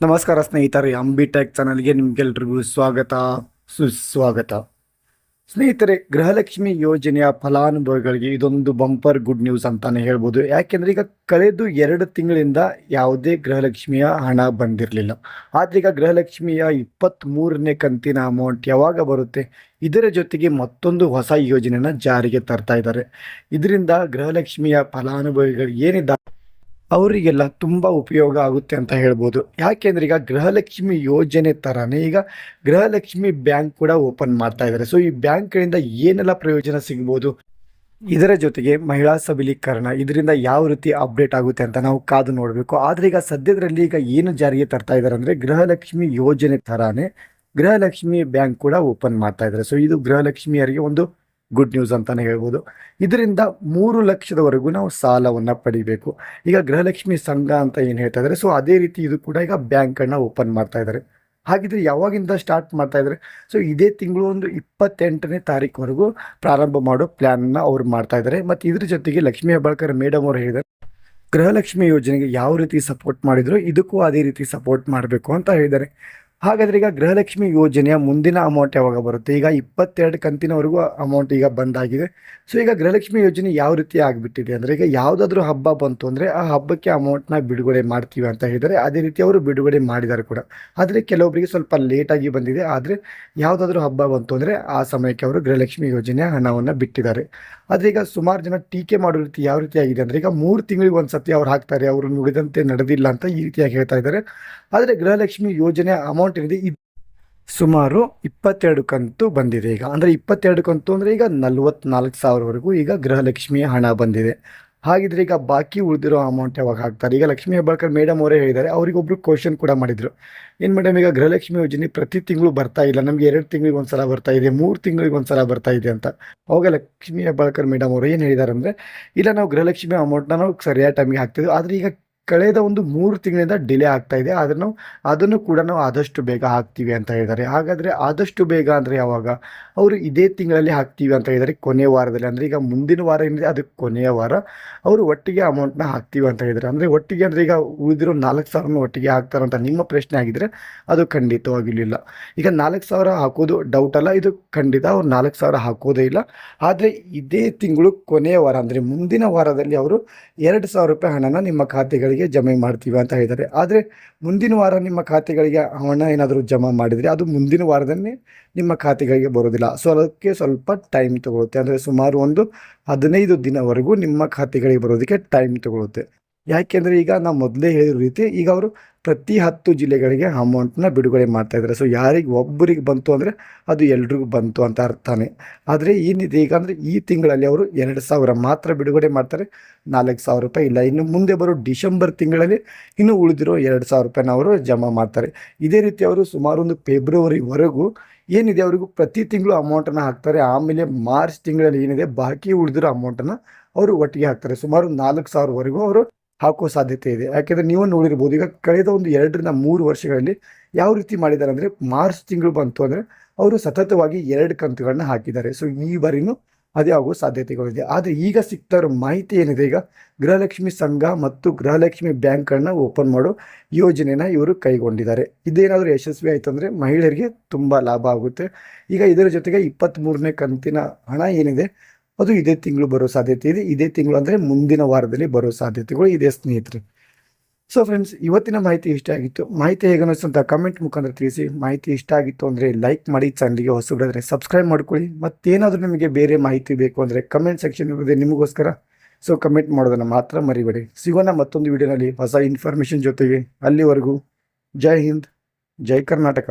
ನಮಸ್ಕಾರ ಸ್ನೇಹಿತರೆ ಅಂಬಿಟೆಕ್ ಚಾನಲ್ಗೆ ನಿಮ್ಗೆಲ್ರಿಗೂ ಸ್ವಾಗತ, ಸುಸ್ವಾಗತ. ಸ್ನೇಹಿತರೆ, ಗೃಹಲಕ್ಷ್ಮಿ ಯೋಜನೆಯ ಫಲಾನುಭವಿಗಳಿಗೆ ಇದೊಂದು ಬಂಪರ್ ಗುಡ್ ನ್ಯೂಸ್ ಅಂತಾನೆ ಹೇಳ್ಬೋದು. ಯಾಕೆಂದ್ರೆ ಈಗ ಕಳೆದು ಎರಡು ತಿಂಗಳಿಂದ ಯಾವುದೇ ಗೃಹಲಕ್ಷ್ಮಿಯ ಹಣ ಬಂದಿರಲಿಲ್ಲ. ಆದ್ರೆ ಈಗ ಗೃಹಲಕ್ಷ್ಮಿಯ ಇಪ್ಪತ್ತ್ ಮೂರನೇ ಕಂತಿನ ಅಮೌಂಟ್ ಯಾವಾಗ ಬರುತ್ತೆ? ಇದರ ಜೊತೆಗೆ ಮತ್ತೊಂದು ಹೊಸ ಯೋಜನೆಯನ್ನು ಜಾರಿಗೆ ತರ್ತಾ ಇದ್ದಾರೆ. ಇದರಿಂದ ಗೃಹಲಕ್ಷ್ಮಿಯ ಫಲಾನುಭವಿಗಳು ಏನಿದ್ದಾರೆ? ಅವರಿಗೆಲ್ಲ ತುಂಬ ಉಪಯೋಗ ಆಗುತ್ತೆ ಅಂತ ಹೇಳ್ಬೋದು. ಯಾಕೆಂದ್ರೆ ಈಗ ಗೃಹಲಕ್ಷ್ಮಿ ಯೋಜನೆ ಥರನೇ ಈಗ ಗೃಹಲಕ್ಷ್ಮಿ ಬ್ಯಾಂಕ್ ಕೂಡ ಓಪನ್ ಮಾಡ್ತಾ ಇದ್ದಾರೆ ಸೊ ಈ ಬ್ಯಾಂಕ್ಗಳಿಂದ ಏನೆಲ್ಲ ಪ್ರಯೋಜನ ಸಿಗ್ಬೋದು? ಇದರ ಜೊತೆಗೆ ಮಹಿಳಾ ಸಬಲೀಕರಣ, ಇದರಿಂದ ಯಾವ ರೀತಿ ಅಪ್ಡೇಟ್ ಆಗುತ್ತೆ ಅಂತ ನಾವು ಕಾದು ನೋಡಬೇಕು. ಆದರೆ ಈಗ ಸದ್ಯದರಲ್ಲಿ ಈಗ ಏನು ಜಾರಿಗೆ ತರ್ತಾ ಇದ್ದಾರೆ ಅಂದರೆ ಗೃಹಲಕ್ಷ್ಮಿ ಯೋಜನೆ ಥರಾನೇ ಗೃಹಲಕ್ಷ್ಮಿ ಬ್ಯಾಂಕ್ ಕೂಡ ಓಪನ್ ಮಾಡ್ತಾ ಇದ್ದಾರೆ ಸೊ ಇದು ಗೃಹಲಕ್ಷ್ಮಿಯರಿಗೆ ಒಂದು ಗುಡ್ ನ್ಯೂಸ್ ಅಂತಾನೆ ಹೇಳ್ಬೋದು. ಇದರಿಂದ ಮೂರು ಲಕ್ಷದವರೆಗೂ ನಾವು ಸಾಲವನ್ನು ಪಡಿಬೇಕು. ಈಗ ಗೃಹಲಕ್ಷ್ಮಿ ಸಂಘ ಅಂತ ಏನು ಹೇಳ್ತಾ ಇದ್ದಾರೆ ಸೊ ಅದೇ ರೀತಿ ಇದು ಕೂಡ ಈಗ ಬ್ಯಾಂಕನ್ನು ಓಪನ್ ಮಾಡ್ತಾ ಇದ್ದಾರೆ ಹಾಗಿದ್ರೆ ಯಾವಾಗಿಂದ ಸ್ಟಾರ್ಟ್ ಮಾಡ್ತಾ ಇದ್ದಾರೆ ಸೊ ಇದೇ ತಿಂಗಳು ಒಂದು ಇಪ್ಪತ್ತೆಂಟನೇ ತಾರೀಕುವರೆಗೂ ಪ್ರಾರಂಭ ಮಾಡೋ ಪ್ಲ್ಯಾನ್ನ ಅವ್ರು ಮಾಡ್ತಾ ಇದ್ದಾರೆ ಮತ್ತು ಇದ್ರ ಜೊತೆಗೆ ಲಕ್ಷ್ಮೀ ಹೆಬ್ಬಾಳ್ಕರ್ ಮೇಡಮ್ ಅವರು ಹೇಳಿದ್ದಾರೆ ಗೃಹಲಕ್ಷ್ಮಿ ಯೋಜನೆಗೆ ಯಾವ ರೀತಿ ಸಪೋರ್ಟ್ ಮಾಡಿದ್ರು, ಇದಕ್ಕೂ ಅದೇ ರೀತಿ ಸಪೋರ್ಟ್ ಮಾಡಬೇಕು ಅಂತ ಹೇಳಿದ್ದಾರೆ ಹಾಗಾದ್ರೆ ಈಗ ಗೃಹಲಕ್ಷ್ಮಿ ಯೋಜನೆಯ ಮುಂದಿನ ಅಮೌಂಟ್ ಯಾವಾಗ ಬರುತ್ತೆ? ಈಗ ಇಪ್ಪತ್ತೆರಡು ಕಂತಿನವರೆಗೂ ಅಮೌಂಟ್ ಈಗ ಬಂದಾಗಿದೆ. ಸೊ ಈಗ ಗೃಹಲಕ್ಷ್ಮಿ ಯೋಜನೆ ಯಾವ ರೀತಿ ಆಗಿಬಿಟ್ಟಿದೆ ಅಂದರೆ, ಈಗ ಯಾವುದಾದ್ರೂ ಹಬ್ಬ ಬಂತು ಅಂದರೆ, ಆ ಹಬ್ಬಕ್ಕೆ ಅಮೌಂಟ್ನ ಬಿಡುಗಡೆ ಮಾಡ್ತೀವಿ ಅಂತ ಹೇಳಿದರೆ, ಅದೇ ರೀತಿ ಅವರು ಬಿಡುಗಡೆ ಮಾಡಿದ್ದಾರೆ ಕೂಡ. ಆದರೆ ಕೆಲವೊಬ್ಬರಿಗೆ ಸ್ವಲ್ಪ ಲೇಟಾಗಿ ಬಂದಿದೆ. ಆದರೆ ಯಾವುದಾದ್ರೂ ಹಬ್ಬ ಬಂತು ಅಂದರೆ, ಆ ಸಮಯಕ್ಕೆ ಅವರು ಗೃಹಲಕ್ಷ್ಮಿ ಯೋಜನೆಯ ಹಣವನ್ನು ಬಿಟ್ಟಿದ್ದಾರೆ. ಆದರೆ ಈಗ ಸುಮಾರು ಜನ ಟೀಕೆ ಮಾಡೋ ರೀತಿ ಯಾವ ರೀತಿ ಆಗಿದೆ ಅಂದರೆ, ಈಗ ಮೂರು ತಿಂಗಳಿಗೆ ಒಂದು ಸತಿ ಅವ್ರು ಹಾಕ್ತಾರೆ, ಅವರು ನುಡಿದಂತೆ ನಡೆದಿಲ್ಲ ಅಂತ ಈ ರೀತಿಯಾಗಿ ಹೇಳ್ತಾ ಇದ್ದಾರೆ. ಆದರೆ ಗೃಹಲಕ್ಷ್ಮಿ ಯೋಜನೆ ಅಮೌಂಟ್ ಏನಿದೆ, ಇದು ಸುಮಾರು ಇಪ್ಪತ್ತೆರಡು ಕಂತು ಬಂದಿದೆ ಈಗ. ಅಂದರೆ ಇಪ್ಪತ್ತೆರಡು ಕಂತು ಅಂದರೆ ಈಗ ನಲ್ವತ್ನಾಲ್ಕು ಸಾವಿರವರೆಗೂ ಈಗ ಗೃಹಲಕ್ಷ್ಮಿಯ ಹಣ ಬಂದಿದೆ. ಹಾಗಿದ್ರೆ ಈಗ ಬಾಕಿ ಉಳಿದಿರೋ ಅಮೌಂಟ್ ಯಾವಾಗ ಹಾಕ್ತಾರೆ? ಈಗ ಲಕ್ಷ್ಮಿ ಹೆಬ್ಬಾಳ್ಕರ್ ಮೇಡಮ್ ಅವರೇ ಹೇಳಿದ್ದಾರೆ, ಅವರಿಗೊಬ್ರು ಕ್ವಶನ್ ಕೂಡ ಮಾಡಿದರು. ಏನು ಮೇಡಮ್ ಈಗ ಗೃಹಲಕ್ಷ್ಮಿ ಯೋಜನೆ ಪ್ರತಿ ತಿಂಗಳು ಬರ್ತಾ ಇಲ್ಲ, ನಮಗೆ ಎರಡು ತಿಂಗಳಿಗೆ ಒಂದ್ಸಲ ಬರ್ತಾ ಇದೆ, ಮೂರು ತಿಂಗಳಿಗೆ ಒಂದ್ಸಲ ಬರ್ತಾ ಇದೆ ಅಂತ. ಅವಾಗ ಲಕ್ಷ್ಮಿ ಹೆಬ್ಬಾಳ್ಕರ್ ಮೇಡಮ್ ಅವರು ಏನು ಹೇಳಿದ್ದಾರೆ ಅಂದರೆ, ಇಲ್ಲ ನಾವು ಗೃಹಲಕ್ಷ್ಮಿ ಅಮೌಂಟ್ನ ನಾವು ಸರಿಯಾದ ಟೈಮಿಗೆ ಹಾಕ್ತಿದ್ವಿ, ಆದರೆ ಈಗ ಕಳೆದ ಒಂದು ಮೂರು ತಿಂಗಳಿಂದ ಡಿಲೇ ಆಗ್ತಾ ಇದೆ. ಆದರೆ ನಾವು ಅದನ್ನು ಕೂಡ ನಾವು ಆದಷ್ಟು ಬೇಗ ಹಾಕ್ತೀವಿ ಅಂತ ಹೇಳಿದ್ದಾರೆ. ಹಾಗಾದರೆ ಆದಷ್ಟು ಬೇಗ ಅಂದರೆ ಯಾವಾಗ? ಅವರು ಇದೇ ತಿಂಗಳಲ್ಲಿ ಹಾಕ್ತೀವಿ ಅಂತ ಹೇಳಿದ್ದಾರೆ. ಕೊನೆಯ ವಾರದಲ್ಲಿ. ಅಂದರೆ ಈಗ ಮುಂದಿನ ವಾರ ಏನಿದೆ ಅದು ಕೊನೆಯ ವಾರ ಅವರು ಒಟ್ಟಿಗೆ ಅಮೌಂಟ್ನ ಹಾಕ್ತೀವಿ ಅಂತ ಹೇಳಿದ್ದಾರೆ. ಅಂದರೆ ಒಟ್ಟಿಗೆ ಅಂದರೆ ಈಗ ಉಳಿದಿರೋ ನಾಲ್ಕು ಸಾವಿರನ ಒಟ್ಟಿಗೆ ಹಾಕ್ತಾರಂತ ನಿಮ್ಮ ಪ್ರಶ್ನೆ ಆಗಿದ್ದರೆ ಅದು ಖಂಡಿತವಾಗಿರಲಿಲ್ಲ. ಈಗ ನಾಲ್ಕು ಸಾವಿರ ಹಾಕೋದು ಡೌಟ್ ಅಲ್ಲ, ಇದು ಖಂಡಿತ ಅವ್ರು ನಾಲ್ಕು ಸಾವಿರ ಹಾಕೋದೇ ಇಲ್ಲ. ಆದರೆ ಇದೇ ತಿಂಗಳು ಕೊನೆಯ ವಾರ ಅಂದರೆ ಮುಂದಿನ ವಾರದಲ್ಲಿ ಅವರು ಎರಡು ಸಾವಿರ ರೂಪಾಯಿ ಹಣನ ನಿಮ್ಮ ಖಾತೆಗಳಿಗೆ ಜಮೆ ಮಾಡ್ತೀವಿ ಅಂತ ಹೇಳಿದ್ದಾರೆ. ಆದರೆ ಮುಂದಿನ ವಾರ ನಿಮ್ಮ ಖಾತೆಗಳಿಗೆ ಹಣ ಏನಾದರೂ ಜಮಾ ಮಾಡಿದರೆ ಅದು ಮುಂದಿನ ವಾರದಲ್ಲಿ ನಿಮ್ಮ ಖಾತೆಗಳಿಗೆ ಬರೋದಿಲ್ಲ. ಸೊ ಅದಕ್ಕೆ ಸ್ವಲ್ಪ ಟೈಮ್ ತಗೊಳುತ್ತೆ. ಅಂದರೆ ಸುಮಾರು ಒಂದು ಹದಿನೈದು ದಿನವರೆಗೂ ನಿಮ್ಮ ಖಾತೆಗಳಿಗೆ ಬರೋದಕ್ಕೆ ಟೈಮ್ ತಗೊಳುತ್ತೆ. ಯಾಕೆಂದರೆ ಈಗ ನಾವು ಮೊದಲೇ ಹೇಳಿರೋ ರೀತಿ ಈಗ ಅವರು ಪ್ರತಿ ಹತ್ತು ಜಿಲ್ಲೆಗಳಿಗೆ ಅಮೌಂಟನ್ನ ಬಿಡುಗಡೆ ಮಾಡ್ತಾ ಇದ್ದಾರೆ ಸೊ ಯಾರಿಗೆ ಒಬ್ಬರಿಗೆ ಬಂತು ಅಂದರೆ ಅದು ಎಲ್ರಿಗೂ ಬಂತು ಅಂತ ಅರ್ಥನೇ. ಆದರೆ ಏನಿದೆ ಈಗ ಅಂದರೆ ಈ ತಿಂಗಳಲ್ಲಿ ಅವರು ಎರಡು ಸಾವಿರ ಮಾತ್ರ ಬಿಡುಗಡೆ ಮಾಡ್ತಾರೆ. ನಾಲ್ಕು ಸಾವಿರ ರೂಪಾಯಿ ಇಲ್ಲ. ಇನ್ನು ಮುಂದೆ ಬರೋ ಡಿಸೆಂಬರ್ ತಿಂಗಳಲ್ಲಿ ಇನ್ನು ಉಳಿದಿರೋ ಎರಡು ಸಾವಿರ ರೂಪಾಯಿನ ಅವರು ಜಮಾ ಮಾಡ್ತಾರೆ. ಇದೇ ರೀತಿ ಅವರು ಸುಮಾರು ಒಂದು ಫೆಬ್ರವರಿವರೆಗೂ ಏನಿದೆ ಅವರಿಗೂ ಪ್ರತಿ ತಿಂಗಳು ಅಮೌಂಟನ್ನು ಹಾಕ್ತಾರೆ. ಆಮೇಲೆ ಮಾರ್ಚ್ ತಿಂಗಳಲ್ಲಿ ಏನಿದೆ, ಬಾಕಿ ಉಳಿದಿರೋ ಅಮೌಂಟನ್ನು ಅವರು ಒಟ್ಟಿಗೆ ಹಾಕ್ತಾರೆ. ಸುಮಾರು ನಾಲ್ಕು ಸಾವಿರವರೆಗೂ ಅವರು ಹಾಕೋ ಸಾಧ್ಯತೆ ಇದೆ. ಯಾಕೆಂದರೆ ನೀವು ನೋಡಿರ್ಬೋದು, ಈಗ ಕಳೆದ ಒಂದು ಎರಡರಿಂದ ಮೂರು ವರ್ಷಗಳಲ್ಲಿ ಯಾವ ರೀತಿ ಮಾಡಿದ್ದಾರೆ ಅಂದರೆ, ಮಾರ್ಚ್ ತಿಂಗಳು ಬಂತು ಅಂದರೆ, ಅವರು ಸತತವಾಗಿ ಎರಡು ಕಂತುಗಳನ್ನ ಹಾಕಿದ್ದಾರೆ. ಸೊ ಈ ಬಾರಿನೂ ಅದೇ ಆಗೋ ಸಾಧ್ಯತೆಗಳಿದೆ. ಆದರೆ ಈಗ ಸಿಗ್ತಾ ಇರೋ ಮಾಹಿತಿ ಏನಿದೆ ಈಗ? ಗೃಹಲಕ್ಷ್ಮಿ ಸಂಘ ಮತ್ತು ಗೃಹಲಕ್ಷ್ಮಿ ಬ್ಯಾಂಕ್ಗಳನ್ನ ಓಪನ್ ಮಾಡೋ ಯೋಜನೆನ ಇವರು ಕೈಗೊಂಡಿದ್ದಾರೆ. ಇದೇನಾದರೂ ಯಶಸ್ವಿ ಆಯಿತು ಅಂದರೆ ಮಹಿಳೆಯರಿಗೆ ತುಂಬ ಲಾಭ ಆಗುತ್ತೆ. ಈಗ ಇದರ ಜೊತೆಗೆ ಇಪ್ಪತ್ತ್ಮೂರನೇ ಕಂತಿನ ಹಣ ಏನಿದೆ ಅದು ಇದೇ ತಿಂಗಳು ಬರೋ ಸಾಧ್ಯತೆ ಇದೆ. ಇದೇ ತಿಂಗಳು ಅಂದರೆ ಮುಂದಿನ ವಾರದಲ್ಲಿ ಬರೋ ಸಾಧ್ಯತೆಗಳು ಇದೆ, ಸ್ನೇಹಿತರೆ. ಸೊ ಫ್ರೆಂಡ್ಸ್ ಇವತ್ತಿನ ಮಾಹಿತಿ ಇಷ್ಟ ಆಗಿತ್ತು. ಮಾಹಿತಿ ಹೇಗೆ ಅನ್ನಿಸ್ತಂತ ಕಮೆಂಟ್ ಮುಖಾಂತರ ತಿಳಿಸಿ. ಮಾಹಿತಿ ಇಷ್ಟ ಆಗಿತ್ತು ಅಂದರೆ ಲೈಕ್ ಮಾಡಿ ಚಾನಲ್ಗೆ ಹೊಸಬಿಡಿದ್ರೆ ಸಬ್ಸ್ಕ್ರೈಬ್ ಮಾಡ್ಕೊಳ್ಳಿ. ಮತ್ತೇನಾದರೂ ನಿಮಗೆ ಬೇರೆ ಮಾಹಿತಿ ಬೇಕು ಅಂದರೆ ಕಮೆಂಟ್ ಸೆಕ್ಷನ್ ಇರುತ್ತೆ ನಿಮಗೋಸ್ಕರ. ಸೊ ಕಮೆಂಟ್ ಮಾಡೋದನ್ನು ಮಾತ್ರ ಮರಿಬೇಡಿ. ಸಿಗೋಣ ಮತ್ತೊಂದು ವಿಡಿಯೋನಲ್ಲಿ ಹೊಸ ಇನ್ಫಾರ್ಮೇಷನ್ ಜೊತೆಗೆ. ಅಲ್ಲಿವರೆಗೂ ಜೈ ಹಿಂದ್, ಜೈ ಕರ್ನಾಟಕ.